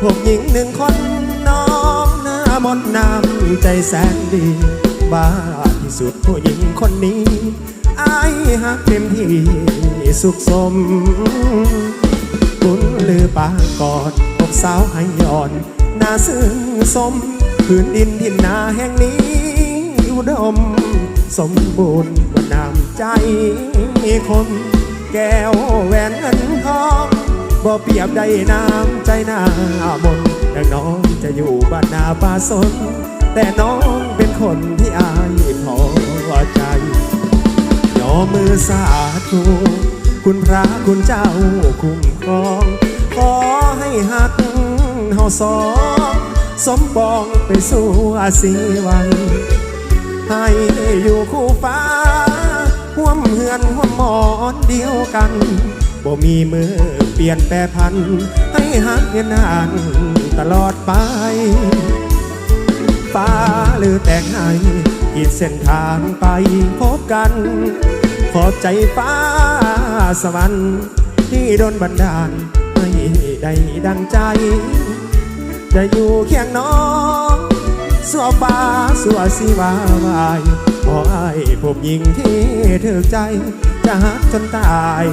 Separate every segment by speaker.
Speaker 1: พวกหญิงหนึ่งคนน้องหน้ามนน้ำใจแสนดี บ้าที่สุดผู้หญิงคนนี้อายหักเต็มที่สุขสมบุญลือปากอดพบสาวให้ย้อนหน้าซึ้งสมพื้นดินที่นาแห่งนี้อุดม สมบูรณ์บนน้ำใจคนแก้วแหวนเงินทอง บ่เปรียบใดน้ำใจหน้ามนดังน้องจะอยู่บ้านนาป่าสน แต่น้องเป็นคนที่อายพอใจยอมือสาธุคุณพระคุณเจ้าคุ้มครอง ขอให้หักเฮาสองสมปองไปสู่อาศีวัน ให้อยู่คู่ฟ้าห่วมเฮือนห่วมหมอนเดียวกันบ่มีมือ เปลี่ยนแปรพัน ให้หักเงินนานตลอดไป ฟ้าหรือแต่งให้ขีดเส้นทางไปพบกัน ขอบใจฟ้าสวรรค์ที่โดนบันดาลให้ได้ดังใจจะอยู่เคียงน้องสัวฟ้าสัวสีวาวายขอให้พบหญิงที่ถือใจจะหักจนตาย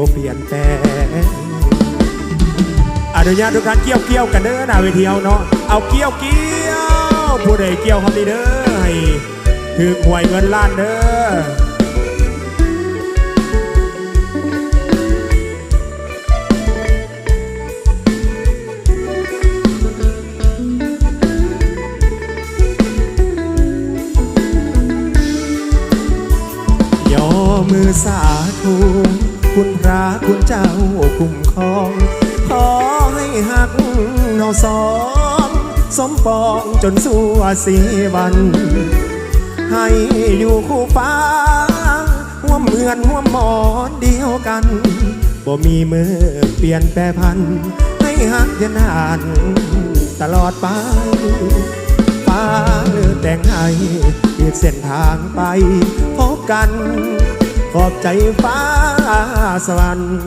Speaker 1: บ่เปลี่ยนแปลงอนุญาตทุกท่านเกี่ยวเกี่ยวกันเด้อหน้าเวทีเอาเนาะเอาเกี่ยวเกี่ยวผู้ใดเกี่ยวคำนี้เด้อให้ถือหวยเงินล้านเด้อยอมือสาธุ คุณพระคุณเจ้าคุ้มครอง ขอให้หักเฮาสอง สมปองจนสู่อาสีวัน ให้อยู่คู่ฟ้าห่วเหมือนห่วหมอนเดียวกัน บ่มีมือเปลี่ยนแปรพัน ให้หักยนานตลอดไปฟ้าเลือแต่งให้อีกเส้นทางไปพบกัน ขอบใจฟ้าสวรรค์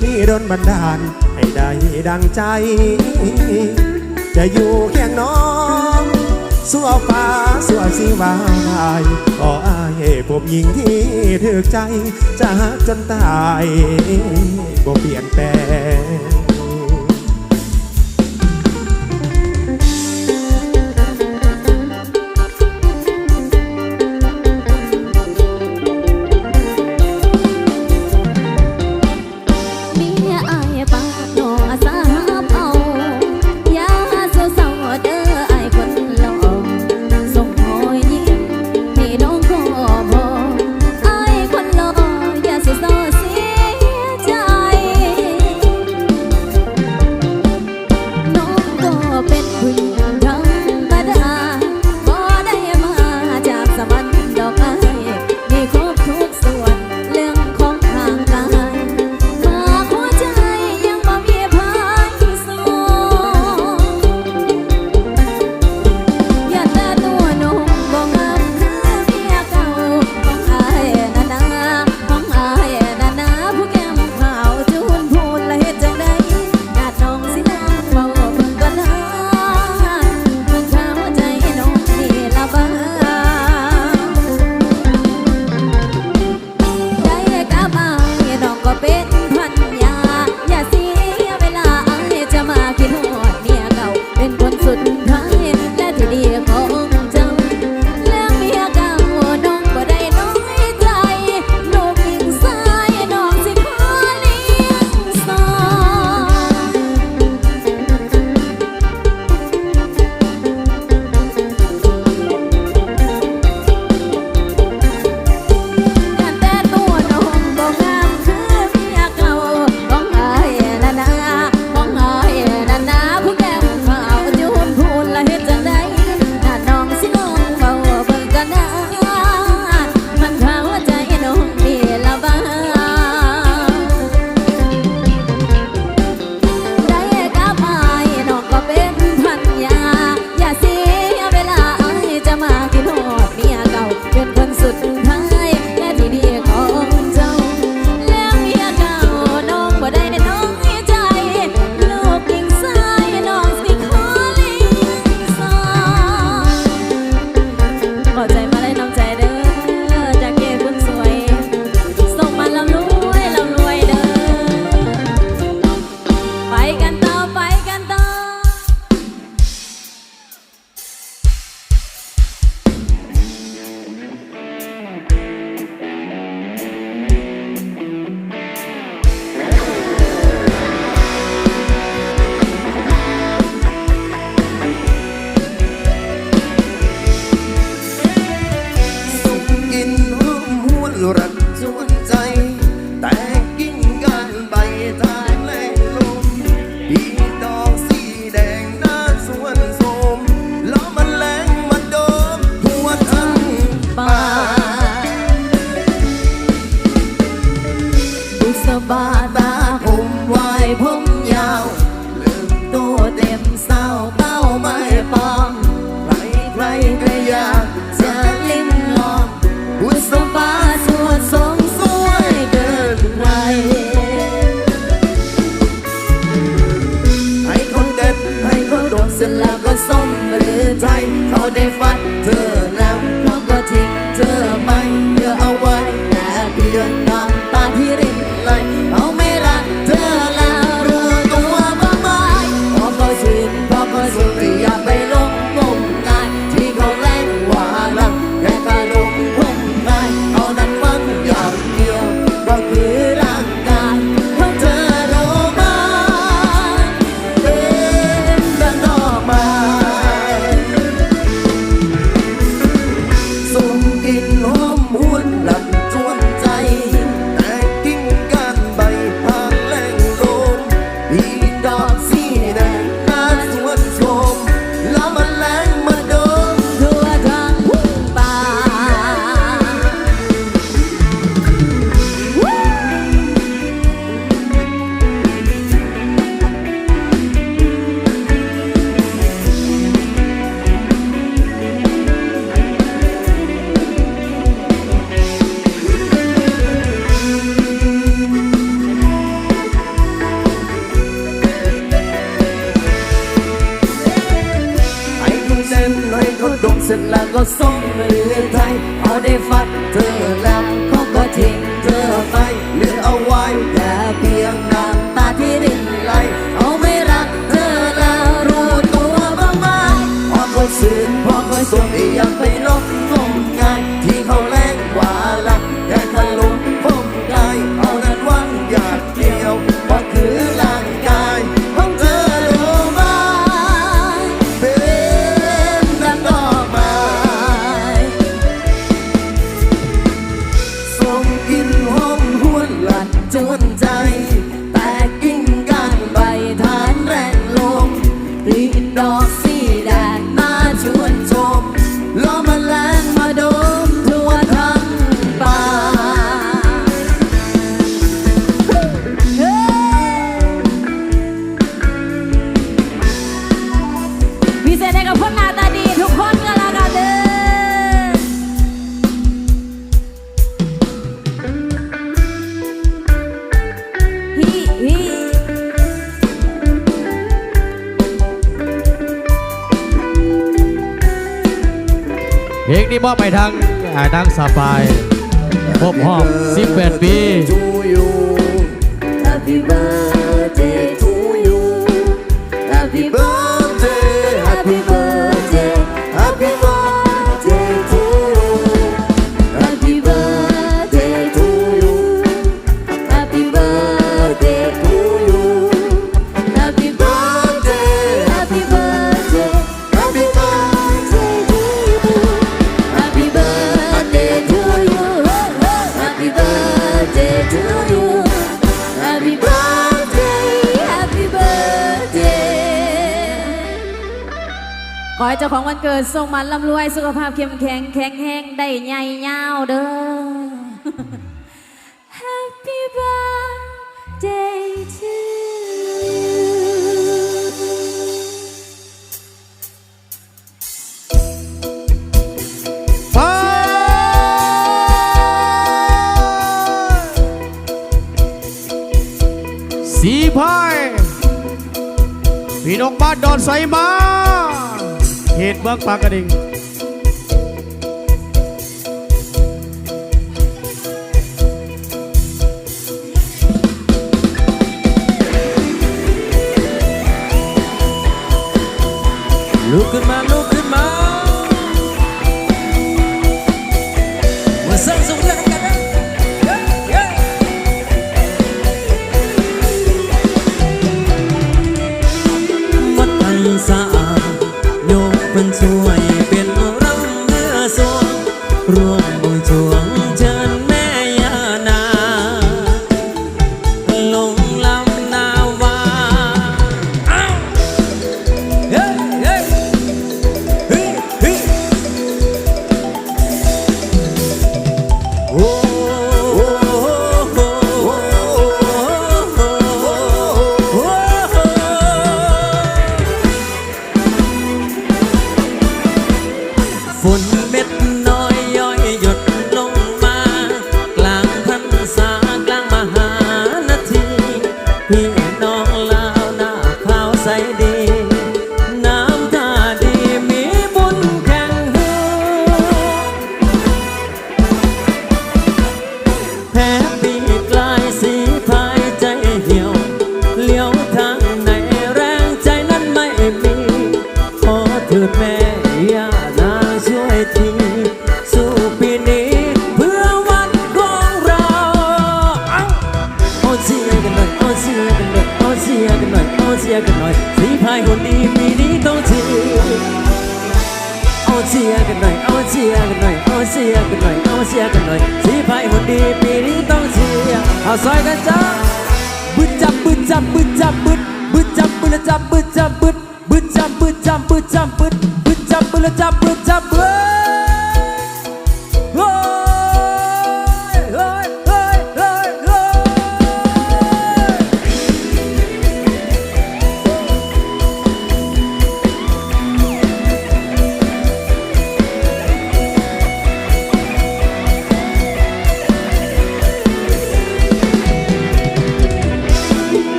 Speaker 1: ที่โดนบันดาล ให้ได้ดังใจ จะอยู่เคียงน้องสัวฟ้าสัวสีวายขออายพบหญิงที่ถือใจ จะหักจนตายบ่เปลี่ยนแปลง
Speaker 2: 所以要飞 เพลงนี้มอบไปทางทางสบายพบหอ
Speaker 3: ม11ปี
Speaker 2: Happy birthday าของวันเกิดทรงมันร่ำรวย สุขภาพเข้มแข็งแข็งแห้งได้ใหญ่ยาวเด้อ Happy birthday to you
Speaker 3: ฟ้า
Speaker 4: สีพายพี่น้องบ้านดอนไซมา ตเบิ
Speaker 2: กปากกระดิ่งลุกขึ้นมา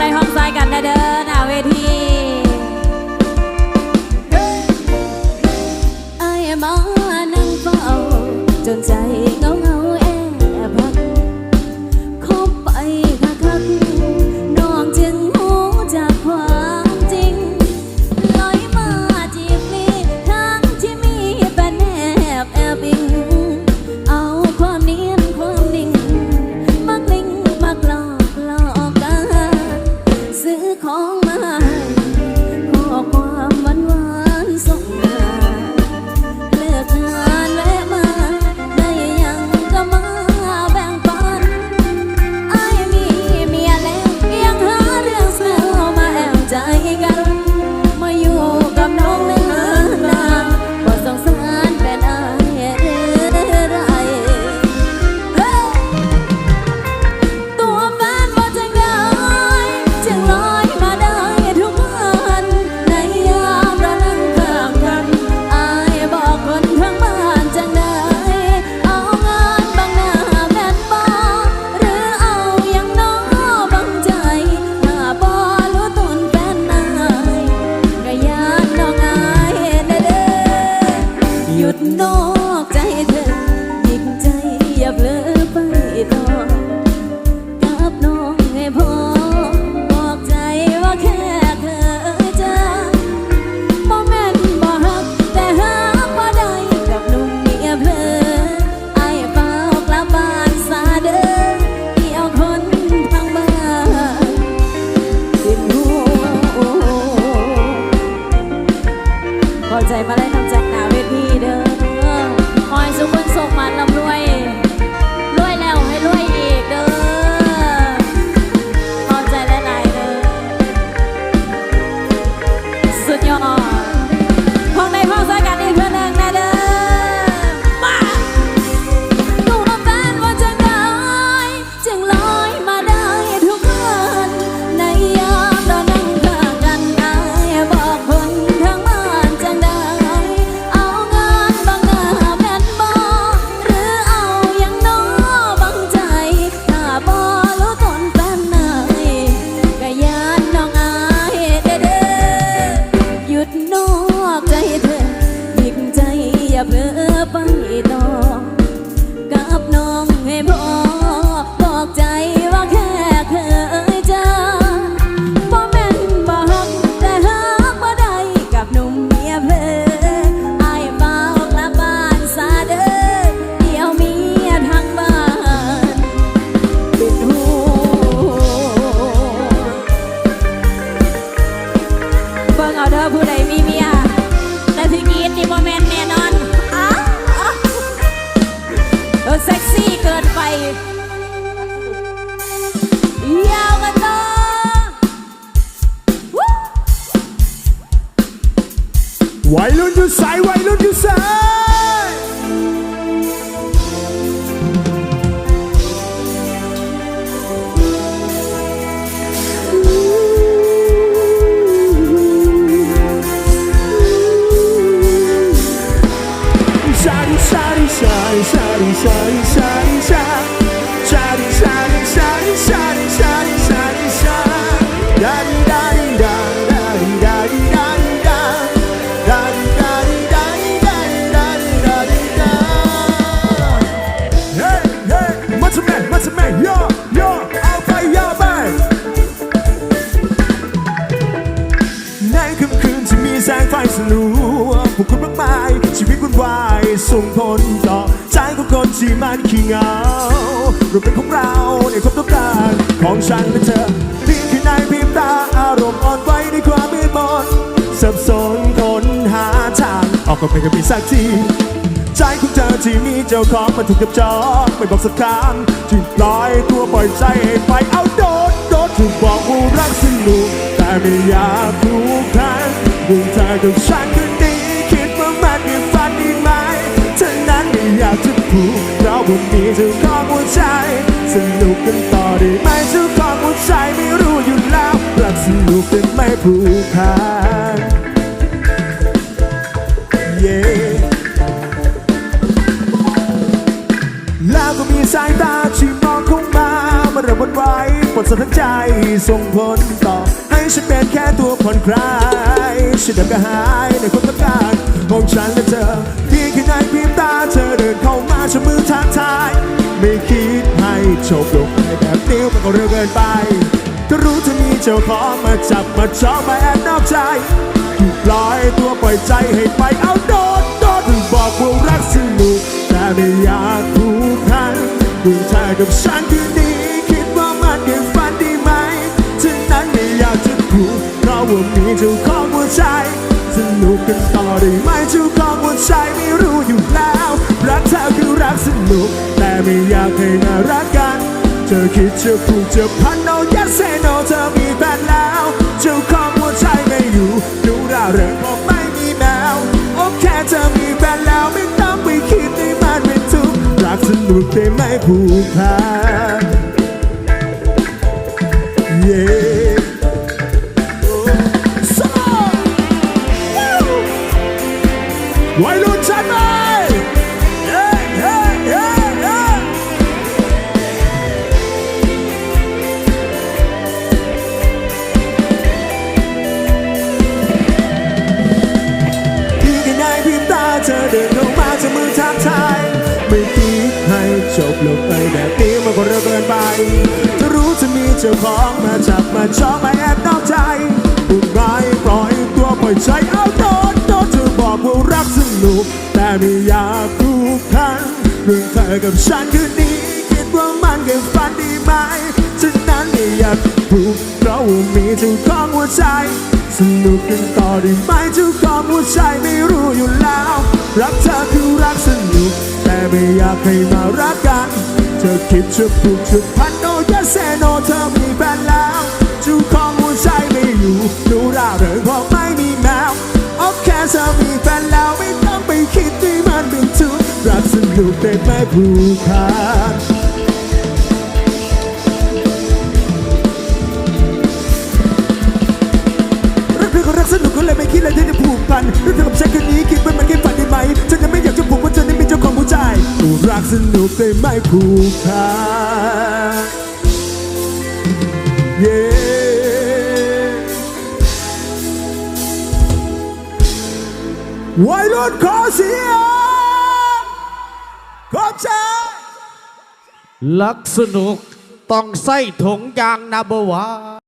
Speaker 2: ในห้องซ้ากันนะเดิอหน้าเวทีไอ้มานั่งเฝ้าจนใจเงา ของ
Speaker 1: ฉันและเธอเพียงแค่ในพริบตาอารมณ์อ่อนไหวในความมืดมนสับสนค้นหาทางออกก็ไม่กันมีสักทีใจของเธอที่มีเจ้าของมาถูกจับจองไม่บอกสักคำที่ปล่อยตัวปล่อยใจให้ไปเอาโดดโดดถูกบอกว่ารักสนุกแต่ไม่อยากผูกพันดูเธอกับฉันคืน อยากจะพูดเพราะวันนี้เจ้าของหัวใจ สนุกกันต่อได้ไหมเจ้าของหัวใจไม่รู้อยู่แล้วรักสนุกเป็นไม่ผูกพัน yeah แล้วก็มีสายตาที่มองเข้ามามันริ่มวันไหวปวดสะท้านใจส่งผลต่อ ให้ฉันเป็นแค่ตัวผ่อนคลายฉันเดินกระหายในความต้องการ ของฉันและเธอเพียงแค่ในพริบตาเธอเดินเข้ามาชมมือทักทาย ไม่คิดให้จบลงในแบบนี้มันก็เร็วเกินไปก็รู้เธอมีเจ้าของมาจับมาจองมาแอบนอกใจปล่อยตัวปล่อยใจให้ไปเอาโดดโดดถึงบอกว่ารักสนุกแต่ไม่อยากผูกพันดูเธอกับฉันคืนนี้คิดว่ามันยังฝันดีไหมฉะนั้นไม่อยากจะพูดเพราะว่ามีเจ้าของหัวใจ สนุกกันต่อได้ไหมเจ้าของหัวใจไม่รู้อยู่แล้ว รักเธอคือรักสนุก แต่ไม่อยากให้น่ารักกัน เธอคิดจะผูกจะพันเอายัดเซโนเธอมีแฟนแล้วเจ้าของหัวใจไม่อยู่ดูร่าเริงเพราะไม่มีแมวโอเคเธอมีแฟนแล้วไม่ต้องไปคิดให้มันเป็นทุกข์รักสนุกแต่ไม่ผูกพัน Yeah จะรู้จะมีเจ้าของมาจับมาชอบมาแอบนอกใจบุญร้ายปล่อยตัวปล่อยใจเอาโดนโดนเธอบอกว่ารักสนุก แต่ไม่อยากผูกพันเรื่องเธอกับฉันคืนนี้ คิดว่ามันแค่ฝันดีไหมฉะนั้นไม่อยากพูดเพราะว่ามีเจ้าของหัวใจสนุกกันต่อได้ไหมเจ้าของหัวใจไม่รู้อยู่แล้ว รักเธอคือรักสนุก แต่ไม่อยากให้มารักกัน เธอคิดจะผูกจะพันโนยาเซโนเธอมีแฟนแล้วจ้าของหัวใจไม่อยู่ดูร่าเริงเพราะไม่มีแมวโอเคเธอมีแฟนแล้วไม่ต้องไปคิดที่มันเป็นทุกข์รักสนุกแต่ไม่ผูกพันรักเธอก็รักสนุกก็เลยไม่คิดเลยที่จะผูกพันรักเธอกับฉันคืนนี้คิดว่ามันแค่ฝันได้ไหมฉันยังไม่อยากจะผูกว่าเธ อนั้ผู้รักสนุกแต่ไม่ผูกพัน yeah วัยรุ่นขอเสียงขอบใจ
Speaker 3: ลักสนุกต้องใส่ถุงยางนะบวา